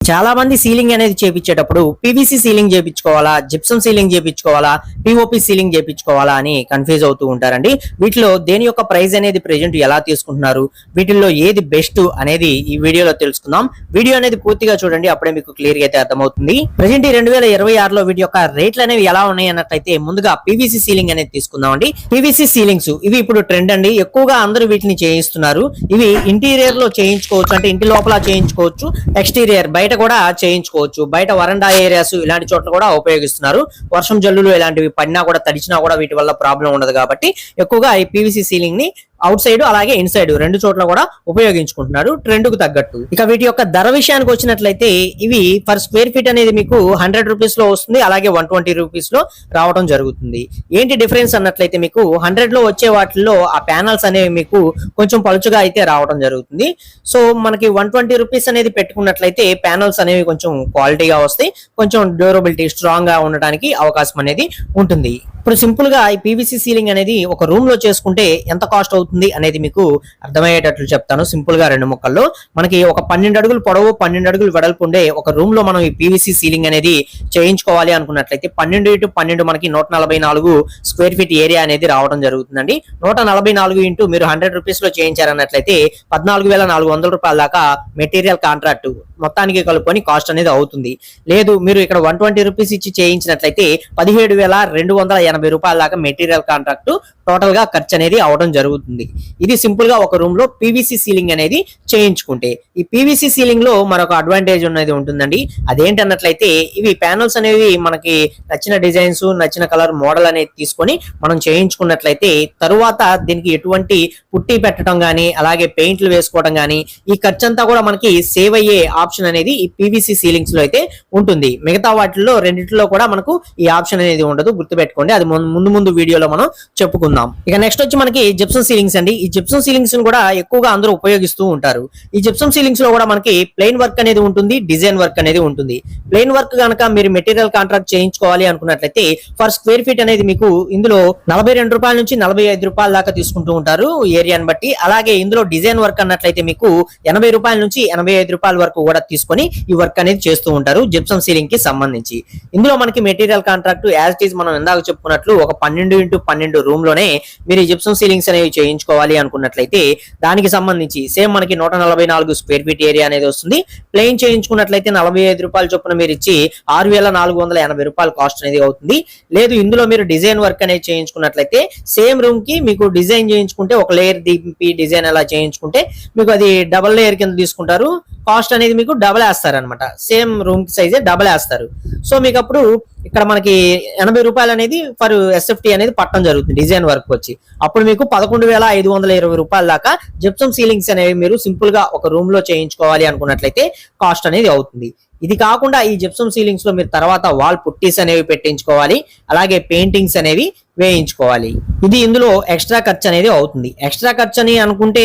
చాలా మంది సీలింగ్ అనేది చేపించేటప్పుడు పీవీసీ సీలింగ్ చేపించుకోవాలా జిప్సమ్ సీలింగ్ చేపించుకోవాలా పిఓపి సీలింగ్ చేపించుకోవాలా అని కన్ఫ్యూజ్ అవుతూ ఉంటారండి. వీటిలో దేని యొక్క ప్రైస్ అనేది ప్రెజెంట్ ఎలా తీసుకుంటున్నారు వీటిల్లో ఏది బెస్ట్ అనేది ఈ వీడియోలో తెలుసుకుందాం. వీడియో అనేది పూర్తిగా చూడండి అప్పుడే మీకు క్లియర్గా అయితే అర్థమవుతుంది. ప్రెజెంట్ ఈ రెండు వేల ఇరవై ఆరులో వీటి యొక్క రేట్లు అనేవి ఎలా ఉన్నాయి అన్నట్లయితే ముందుగా పీవీసీ సీలింగ్ అనేది తీసుకుందాం అండి పీవీసీ సీలింగ్స్ ఇవి ఇప్పుడు ట్రెండ్ అండి. ఎక్కువగా అందరూ వీటిని చేయిస్తున్నారు. ఇవి ఇంటీరియర్లో చేయించుకోవచ్చు అంటే ఇంటి లోపల చేయించుకోవచ్చు ఎక్స్టీరియర్ బయట కూడా చేయించుకోవచ్చు. బయట వరండా ఏరియాస్ ఇలాంటి చోట్ల కూడా ఉపయోగిస్తున్నారు. వర్షం జల్లులు ఇలాంటివి పడినా కూడా తడిచినా కూడా వీటి వల్ల ప్రాబ్లం ఉండదు కాబట్టి ఎక్కువగా ఈ పీవీసీ సీలింగ్ని అవుట్ సైడ్ అలాగే ఇన్ సైడ్ రెండు చోట్ల కూడా ఉపయోగించుకుంటున్నారు. ట్రెండ్కు తగ్గట్టు. ఇక వీటి యొక్క ధర విషయానికి వచ్చినట్లయితే ఇవి పర్ స్క్వేర్ ఫీట్ అనేది మీకు హండ్రెడ్ రూపీస్లో వస్తుంది. అలాగే వన్ ట్వంటీ రూపీస్లో రావడం జరుగుతుంది. ఏంటి డిఫరెన్స్ అన్నట్లయితే మీకు హండ్రెడ్లో వచ్చే వాటిల్లో ఆ ప్యానల్స్ అనేవి మీకు కొంచెం పలుచుగా అయితే రావడం జరుగుతుంది. సో మనకి వన్ ట్వంటీ రూపీస్ అనేది పెట్టుకున్నట్లయితే ప్యానల్స్ అనేవి కొంచెం క్వాలిటీగా వస్తాయి. కొంచెం డ్యూరబిలిటీ స్ట్రాంగ్గా ఉండడానికి అవకాశం అనేది ఉంటుంది. ఇప్పుడు సింపుల్గా ఈ పీవీసీ సీలింగ్ అనేది ఒక రూమ్లో చేసుకుంటే ఎంత కాస్ట్ అవుతుంది అనేది మీకు అర్థమయ్యేటట్లు చెప్తాను. సింపుల్గా రెండు ముక్కల్లో. మనకి ఒక పన్నెండు అడుగులు పొడవు పన్నెండు అడుగులు వెడల్పు ఉండే ఒక రూమ్లో మనం ఈ పీవీసీ సీలింగ్ అనేది చేయించుకోవాలి అనుకున్నట్లయితే పన్నెండు ఇంటూ పన్నెండు మనకి నూట నలభై నాలుగు స్క్వేర్ ఫీట్ ఏరియా అనేది రావడం జరుగుతుందండి. నూట నలభై నాలుగు ఇంటూ మీరు హండ్రెడ్ రూపీస్లో చేయించారన్నట్లయితే పద్నాలుగు వేల నాలుగు వందల రూపాయల దాకా మెటీరియల్ కాంట్రాక్ట్ మొత్తానికి కలుపుకొని కాస్ట్ అనేది అవుతుంది. లేదు మీరు ఇక్కడ వన్ ట్వంటీ రూపీస్ ఇచ్చి చేయించినట్లయితే పదిహేడు వేల రెండు వందల ఎనభై రూపాయల దాకా మెటీరియల్ కాంట్రాక్ట్ టోటల్గా ఖర్చు అనేది అవడం జరుగుతుంది. ఇది సింపుల్గా ఒక రూమ్లో పీవీసీ సీలింగ్ అనేది చేయించుకుంటే ఈ పీవీసీ సీలింగ్లో మరొక అడ్వాంటేజ్ అనేది ఉంటుందండి. అదేంటన్నట్లయితే ఇవి ప్యానల్స్ అనేవి మనకి నచ్చిన డిజైన్స్ నచ్చిన కలర్ మోడల్ అనేది తీసుకొని మనం చేయించుకున్నట్లయితే తరువాత దీనికి ఎటువంటి పుట్టి పెట్టడం గానీ అలాగే పెయింట్లు వేసుకోవడం గానీ ఈ ఖర్చు అంతా కూడా మనకి సేవ్ అయ్యే ఆప్షన్ అనేది ఈ పీవీసీ సీలింగ్స్లో అయితే ఉంటుంది. మిగతా వాటిల్లో రెండిట్లో కూడా మనకు ఈ ఆప్షన్ అనేది ఉండదు. గుర్తుపెట్టుకోండి అది ముందు ముందు వీడియోలో మనం చెప్పుకుందాం. ఇక నెక్స్ట్ వచ్చి మనకి జిప్సం సీలింగ్స్ అండి. ఈ జిప్సం సీలింగ్స్ కూడా ఎక్కువగా అందరూ ఉపయోగిస్తూ ఉంటారు. ఈ జిప్సం సీలింగ్స్లో కూడా మనకి ప్లెయిన్ వర్క్ అనేది ఉంటుంది డిజైన్ వర్క్ అనేది ఉంటుంది. ప్లెయిన్ వర్క్ కనుక మీరు మెటీరియల్ కాంట్రాక్ట్ చేయించుకోవాలి అనుకున్నట్లయితే ఫర్ స్క్వేర్ ఫీట్ అనేది మీకు ఇందులో నలభై రెండు రూపాయల నుంచి నలభై ఐదు రూపాయల దాకా తీసుకుంటూ ఉంటారు ఏరియాని బట్టి. అలాగే ఇందులో డిజైన్ వర్క్ అన్నట్లయితే మీకు ఎనభై రూపాయల నుంచి ఎనభై ఐదు రూపాయల వరకు కూడా తీసుకొని ఈ వర్క్ అనేది చేస్తూ ఉంటారు జిప్సం సీలింగ్కి సంబంధించి. ఇందులో మనకి material contract as it is మనం ఇందాక చెప్పుకున్నట్లు ఒక పన్నెండు ఇంటూ పన్నెండు రూమ్లోనే మీరు జిప్సం సీలింగ్స్ అనేవి చేయించుకోవాలి అనుకున్నట్లయితే దానికి సంబంధించి సేమ్ మనకి నూట నలభై నాలుగు స్క్వేర్ ఫీట్ ఏరియా అనేది వస్తుంది. ప్లెయిన్ చేయించుకున్నట్లయితే నలభై ఐదు రూపాయల చొప్పున మీరు ఇచ్చి ఆరు వేల నాలుగు వందల ఎనభై రూపాయల కాస్ట్ అనేది అవుతుంది. లేదు ఇందులో మీరు డిజైన్ వర్క్ అనేది చేయించుకున్నట్లయితే సేమ్ రూమ్కి మీకు డిజైన్ చేయించుకుంటే ఒక లేయర్ దింపి డిజైన్ అలా చేయించుకుంటే మీకు అది డబల్ లేయర్ కింద తీసుకుంటారు. కాస్ట్ అనేది మీకు డబల్ వేస్తారు అనమాట సేమ్ రూమ్ సైజే డబల్ వేస్తారు. సో మీకు అప్పుడు ఇక్కడ మనకి ఎనభై రూపాయలు అనేది ఫర్ ఎస్ఎఫ్టీ అనేది పట్టడం జరుగుతుంది డిజైన్ వర్క్ వచ్చి. అప్పుడు మీకు పదకొండు వేల ఐదు వందల ఇరవై రూపాయల దాకా జిప్సమ్ సీలింగ్స్ అనేవి మీరు సింపుల్గా ఒక రూమ్లో చేయించుకోవాలి అనుకున్నట్లయితే కాస్ట్ అనేది అవుతుంది. ఇది కాకుండా ఈ జిప్సమ్ సీలింగ్స్లో మీరు తర్వాత వాల్ పుట్టీస్ అనేవి పెట్టించుకోవాలి అలాగే పెయింటింగ్స్ అనేవి వేయించుకోవాలి. ఇది ఇందులో ఎక్స్ట్రా ఖర్చు అనేది అవుతుంది. ఎక్స్ట్రా ఖర్చు అని అనుకుంటే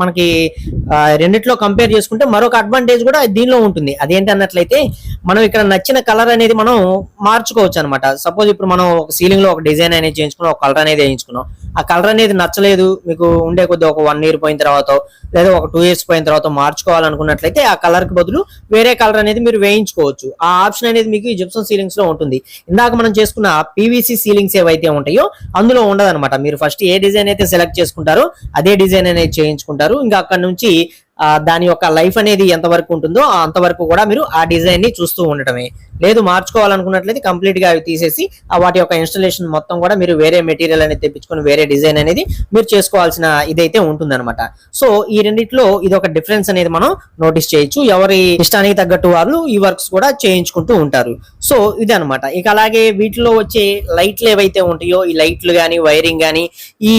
మనకి రెండిట్లో కంపేర్ చేసుకుంటే మరొక అడ్వాంటేజ్ కూడా దీనిలో ఉంటుంది. అదేంటి అన్నట్లయితే మనం ఇక్కడ నచ్చిన కలర్ అనేది మనం మార్చుకోవచ్చు అనమాట సపోజ్ ఇప్పుడు మనం ఒక సీలింగ్లో ఒక డిజైన్ అనేది చేయించుకున్నాం ఒక కలర్ అనేది వేయించుకున్నాం. ఆ కలర్ అనేది నచ్చలేదు మీకు ఉండే కొద్ది ఒక వన్ ఇయర్ పోయిన తర్వాత లేదా ఒక టూ ఇయర్స్ పోయిన తర్వాత మార్చుకోవాలనుకున్నట్లయితే ఆ కలర్కి బదులు వేరే కలర్ అనేది మీరు వేయించుకోవచ్చు. ఆ ఆప్షన్ అనేది మీకు ఈ జిప్సన్ సీలింగ్స్లో ఉంటుంది. ఇందాక మనం చేసుకున్న పీవీసీ సీలింగ్స్ ఏవైతే ఉంటాయి అందులో ఉండదన్నమాట. మీరు ఫస్ట్ ఏ డిజైన్ అయితే సెలెక్ట్ చేసుకుంటారో అదే డిజైన్ అనేది చేయించుకుంటారు. ఇంకా అక్కడ నుంచి దాని యొక్క లైఫ్ అనేది ఎంత వరకు ఉంటుందో అంతవరకు కూడా మీరు ఆ డిజైన్ని చూస్తూ ఉండటమే. లేదు మార్చుకోవాలనుకున్నట్లయితే కంప్లీట్గా అవి తీసేసి ఆ వాటి యొక్క ఇన్స్టలేషన్ మొత్తం కూడా మీరు వేరే మెటీరియల్ అనేది తెప్పించుకొని వేరే డిజైన్ అనేది మీరు చేసుకోవాల్సిన ఇదైతే ఉంటుందన్నమాట. సో ఈ రెండిట్లో ఇది ఒక డిఫరెన్స్ అనేది మనం నోటీస్ చేయొచ్చు. ఎవరి ఇష్టానికి తగ్గట్టు వాళ్ళు ఈ వర్క్స్ కూడా చేయించుకుంటూ ఉంటారు. సో ఇది అనమాట ఇక అలాగే వీటిలో వచ్చే లైట్లు ఏవైతే ఉంటాయో ఈ లైట్లు కానీ వైరింగ్ కానీ ఈ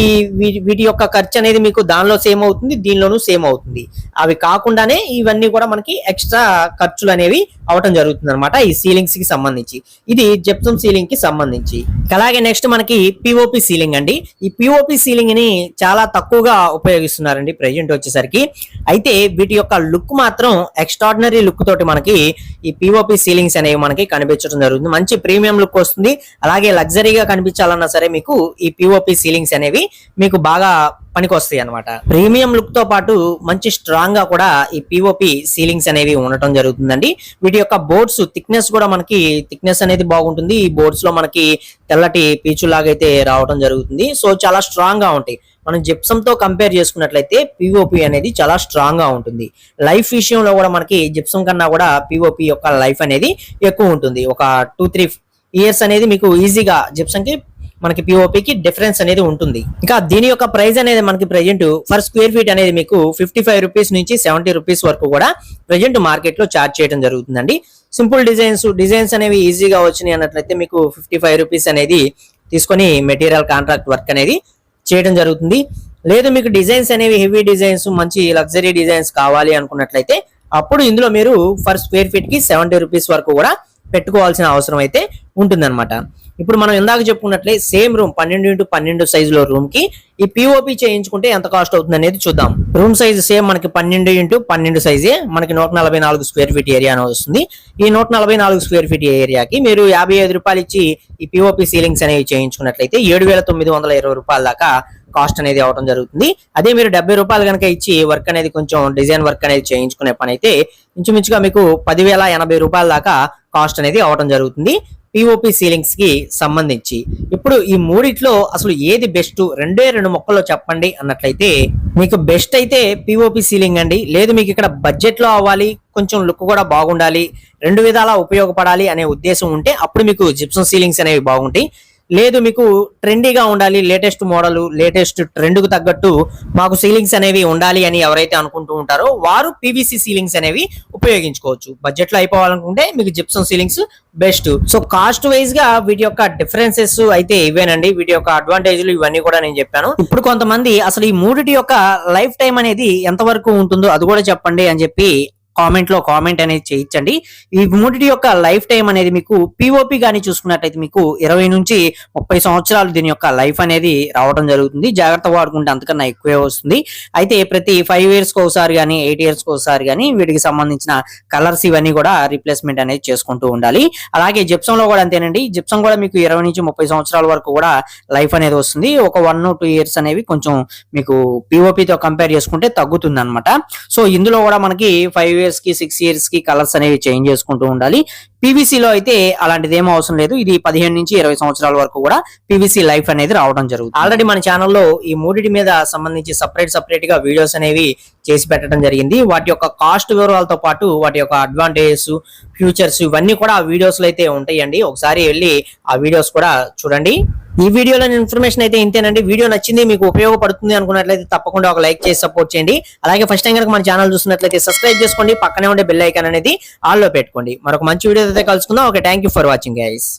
వీటి యొక్క ఖర్చు అనేది మీకు దానిలో సేమ్ అవుతుంది దీనిలోనూ సేమ్ అవుతుంది. అవి కాకుండానే ఇవన్నీ కూడా మనకి ఎక్స్ట్రా ఖర్చులు అనేవి అవటం జరుగుతుంది అనమాట ఈ సీలింగ్స్కి సంబంధించి. ఇది జెప్సమ్ సీలింగ్కి సంబంధించి. అలాగే నెక్స్ట్ మనకి పిఓపి సీలింగ్ అండి. ఈ పిఓపి సీలింగ్ని చాలా తక్కువగా ఉపయోగిస్తున్నారండి ప్రెజెంట్ వచ్చేసరికి. అయితే వీటి యొక్క లుక్ మాత్రం ఎక్స్ట్రాడినరీ లుక్ తోటి మనకి ఈ పిఓపి సీలింగ్స్ అనేవి మనకి కనిపించడం జరుగుతుంది. మంచి ప్రీమియం లుక్ వస్తుంది. అలాగే లగ్జరీగా కనిపించాలన్నా సరే మీకు ఈ పిఓపి సీలింగ్స్ అనేవి మీకు బాగా పనికొస్తాయి అనమాట ప్రీమియం లుక్తో పాటు మంచి స్ట్రాంగ్గా కూడా ఈ పిఓపి సీలింగ్స్ అనేవి ఉండటం జరుగుతుందండి. వీటి యొక్క బోర్డ్స్ థిక్నెస్ కూడా మనకి థిక్నెస్ అనేది బాగుంటుంది. ఈ బోర్డ్స్లో మనకి తెల్లటి పీచులాగైతే రావడం జరుగుతుంది. సో చాలా స్ట్రాంగ్గా ఉంటాయి. మనం జిప్సమ్తో కంపేర్ చేసుకున్నట్లయితే పిఓపి అనేది చాలా స్ట్రాంగ్గా ఉంటుంది. లైఫ్ విషయంలో కూడా మనకి జిప్సమ్ కన్నా కూడా పిఓపి యొక్క లైఫ్ అనేది ఎక్కువ ఉంటుంది. ఒక టూ త్రీ ఇయర్స్ అనేది మీకు ఈజీగా జిప్సమ్కి మనకి పిఓపికి డిఫరెన్స్ అనేది ఉంటుంది. ఇంకా దీని యొక్క ప్రైస్ అనేది మనకి ప్రెజెంట్ ఫర్ స్క్వేర్ ఫీట్ అనేది మీకు ఫిఫ్టీ ఫైవ్ రూపీస్ నుంచి సెవెంటీ రూపీస్ వరకు కూడా ప్రెజెంట్ మార్కెట్లో చార్జ్ చేయడం జరుగుతుందండి. సింపుల్ డిజైన్స్ డిజైన్స్ అనేవి ఈజీగా వచ్చినాయి అన్నట్లయితే మీకు ఫిఫ్టీ ఫైవ్ రూపీస్ అనేది తీసుకొని మెటీరియల్ కాంట్రాక్ట్ వర్క్ అనేది చేయడం జరుగుతుంది. లేదు మీకు డిజైన్స్ అనేవి హెవీ డిజైన్స్ మంచి లగ్జరీ డిజైన్స్ కావాలి అనుకున్నట్లయితే అప్పుడు ఇందులో మీరు ఫర్ స్క్వేర్ ఫీట్కి సెవెంటీ రూపీస్ వరకు కూడా పెట్టుకోవాల్సిన అవసరం అయితే ఉంటుందన్నమాట. ఇప్పుడు మనం ఇందాక చెప్పుకున్నట్లే సేమ్ రూమ్ పన్నెండు ఇంటూ పన్నెండు సైజులో రూమ్కి ఈ పిఓపి చేయించుకుంటే ఎంత కాస్ట్ అవుతుంది అనేది చూద్దాం. రూమ్ సైజ్ సేమ్ మనకి పన్నెండు ఇంటూ పన్నెండు సైజే మనకి నూట నలభై నాలుగు స్క్వేర్ ఫీట్ ఏరియా అని వస్తుంది. ఈ నూట నలభై నాలుగు స్క్వేర్ ఫీట్ ఏరియాకి మీరు యాభై ఐదు రూపాయలు ఇచ్చి ఈ పిఓపి సీలింగ్స్ అనేవి చేయించుకున్నట్లయితే ఏడు వేల తొమ్మిది వందల ఇరవై రూపాయల దాకా కాస్ట్ అనేది అవడం జరుగుతుంది. అదే మీరు డెబ్బై రూపాయలు కనుక ఇచ్చి వర్క్ అనేది కొంచెం డిజైన్ వర్క్ అనేది చేయించుకునే పని అయితే ఇంచుమించుగా మీకు పదివేల ఎనభై రూపాయల దాకా కాస్ట్ అనేది అవడం జరుగుతుంది. పిఓపి సీలింగ్స్కి సంబంధించి. ఇప్పుడు ఈ మూడిట్లో అసలు ఏది బెస్ట్ రెండే రెండు మొక్కల్లో చెప్పండి అన్నట్లయితే మీకు బెస్ట్ అయితే పిఓపి సీలింగ్ అండి. లేదు మీకు ఇక్కడ బడ్జెట్లో అవ్వాలి కొంచెం లుక్ కూడా బాగుండాలి రెండు విధాలా ఉపయోగపడాలి అనే ఉద్దేశం ఉంటే అప్పుడు మీకు జిప్సం సీలింగ్స్ అనేవి బాగుంటాయి. లేదు మీకు ట్రెండీగా ఉండాలి లేటెస్ట్ మోడల్ లేటెస్ట్ ట్రెండ్కు తగ్గట్టు మాకు సీలింగ్స్ అనేవి ఉండాలి అని ఎవరైతే అనుకుంటూ ఉంటారో వారు పీవీసీ సీలింగ్స్ అనేవి ఉపయోగించుకోవచ్చు. బడ్జెట్లో అయిపోవాలనుకుంటే మీకు gypsum ceilings best so cost వైజ్గా వీటి యొక్క డిఫరెన్సెస్ అయితే ఇవేనండి. వీటి యొక్క అడ్వాంటేజ్లు ఇవన్నీ కూడా నేను చెప్పాను. ఇప్పుడు కొంతమంది అసలు ఈ మూడిటి యొక్క లైఫ్ టైం అనేది ఎంత వరకు ఉంటుందో అది కూడా చెప్పండి అని చెప్పి కామెంట్లో కామెంట్ అనేది చేయించండి. ఈ మూడిటి యొక్క లైఫ్ టైం అనేది మీకు పిఓపి కానీ చూసుకున్నట్టయితే మీకు ఇరవై నుంచి ముప్పై సంవత్సరాలు దీని యొక్క లైఫ్ అనేది రావడం జరుగుతుంది. జాగ్రత్త వాడుకుంటే అంతకన్నా ఎక్కువే వస్తుంది. అయితే ప్రతి ఫైవ్ ఇయర్స్కి ఒకసారి కానీ ఎయిట్ ఇయర్స్కి ఒకసారి కానీ వీటికి సంబంధించిన కలర్స్ ఇవన్నీ కూడా రీప్లేస్మెంట్ అనేది చేసుకుంటూ ఉండాలి. అలాగే జిప్సం లో కూడా అంతేనండి. జిప్సం కూడా మీకు ఇరవై నుంచి ముప్పై సంవత్సరాల వరకు కూడా లైఫ్ అనేది వస్తుంది. ఒక వన్ టూ ఇయర్స్ అనేవి కొంచెం మీకు పిఓపి తో కంపేర్ చేసుకుంటే తగ్గుతుంది అనమాట సో ఇందులో కూడా మనకి ఫైవ్ ఇయర్స్కి సిక్స్ ఇయర్స్కి కలర్స్ అనేవి చేంజ్ చేసుకుంటూ ఉండాలి. పీవీసీలో లో అయితే అలాంటిది ఏం అవసరం లేదు. ఇది పదిహేను నుంచి ఇరవై సంవత్సరాల వరకు కూడా పీవీసీ లైఫ్ అనేది రావడం జరుగుతుంది. ఆల్రెడీ మన ఛానల్లో ఈ మూడిటి మీద సంబంధించి సపరేట్ సపరేట్గా వీడియోస్ అనేవి చేసి పెట్టడం జరిగింది. వాటి యొక్క కాస్ట్ వివరాలతో పాటు వాటి యొక్క అడ్వాంటేజెస్ ఫ్యూచర్స్ ఇవన్నీ కూడా ఆ వీడియోస్లో అయితే ఉంటాయండి. ఒకసారి వెళ్ళి ఆ వీడియోస్ కూడా చూడండి. ఈ వీడియోలో ఇన్ఫర్మేషన్ అయితే ఇంతేనండి. వీడియో నచ్చింది మీకు ఉపయోగపడుతుంది అనుకున్నట్లయితే తప్పకుండా ఒక లైక్ చేసి సపోర్ట్ చేయండి. అలాగే ఫస్ట్ టైం కనుక మన ఛానల్ చూసినట్లయితే సబ్స్క్రైబ్ చేసుకోండి. పక్కనే ఉండే బెల్ ఐకాన్ అనేది ఆల్లో పెట్టుకోండి. మరొక మంచి వీడియో అయితే కలుసుకుందాం. Okay thank you for watching guys